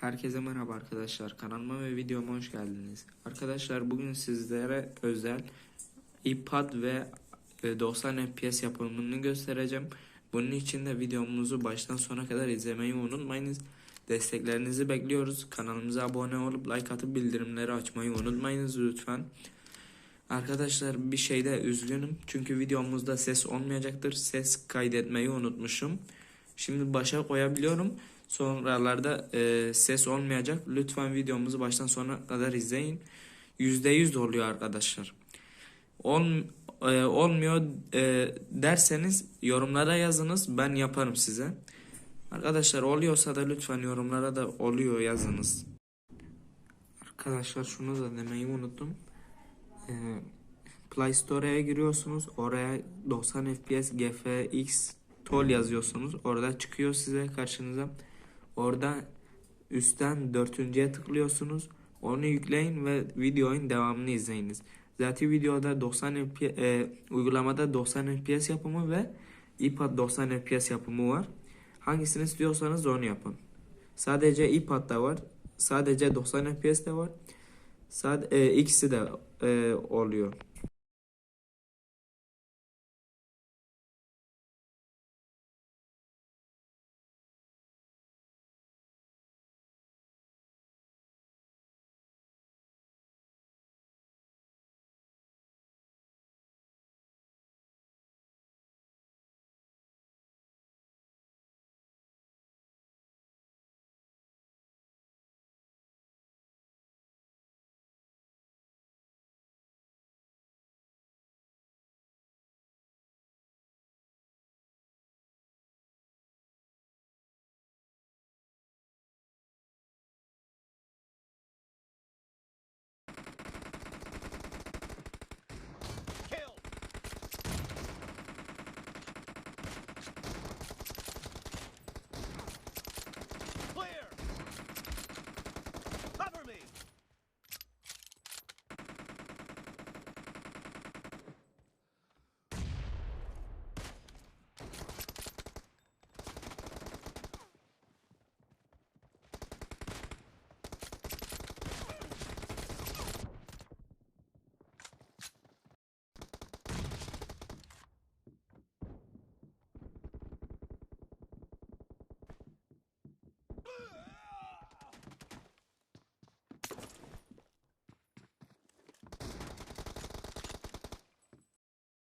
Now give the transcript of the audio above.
Herkese merhaba arkadaşlar. Kanalıma ve videoma hoş geldiniz. Arkadaşlar bugün sizlere özel iPad ve e, 90 FPS yapımını göstereceğim. Bunun için de videomuzu baştan sona kadar izlemeyi unutmayınız. Desteklerinizi bekliyoruz. Kanalımıza abone olup like atıp bildirimleri açmayı unutmayınız lütfen. Arkadaşlar bir şeyde üzgünüm. Çünkü videomuzda ses olmayacaktır. Ses kaydetmeyi unutmuşum. Şimdi başa koyabiliyorum. Sonralarda e, ses olmayacak. Lütfen videomuzu baştan sona kadar izleyin. %100 oluyor arkadaşlar. Ol, e, olmuyor e, derseniz yorumlara yazınız. Ben yaparım size. Arkadaşlar oluyorsa da lütfen yorumlara da oluyor yazınız. Arkadaşlar şunu da demeyi unuttum. E, Play Store'ya giriyorsunuz. Oraya 90 FPS GFX Tol yazıyorsunuz. Orada çıkıyor size karşınıza. Orada üstten dörtüncüye tıklıyorsunuz. Onu yükleyin ve videonun devamını izleyiniz. Zaten videoda 90 FPS, e, uygulamada 90 FPS yapımı ve iPad 90 FPS yapımı var. Hangisini istiyorsanız onu yapın. Sadece iPad'da var. Sadece 90 FPS de var. Sadece, ikisi de e, oluyor.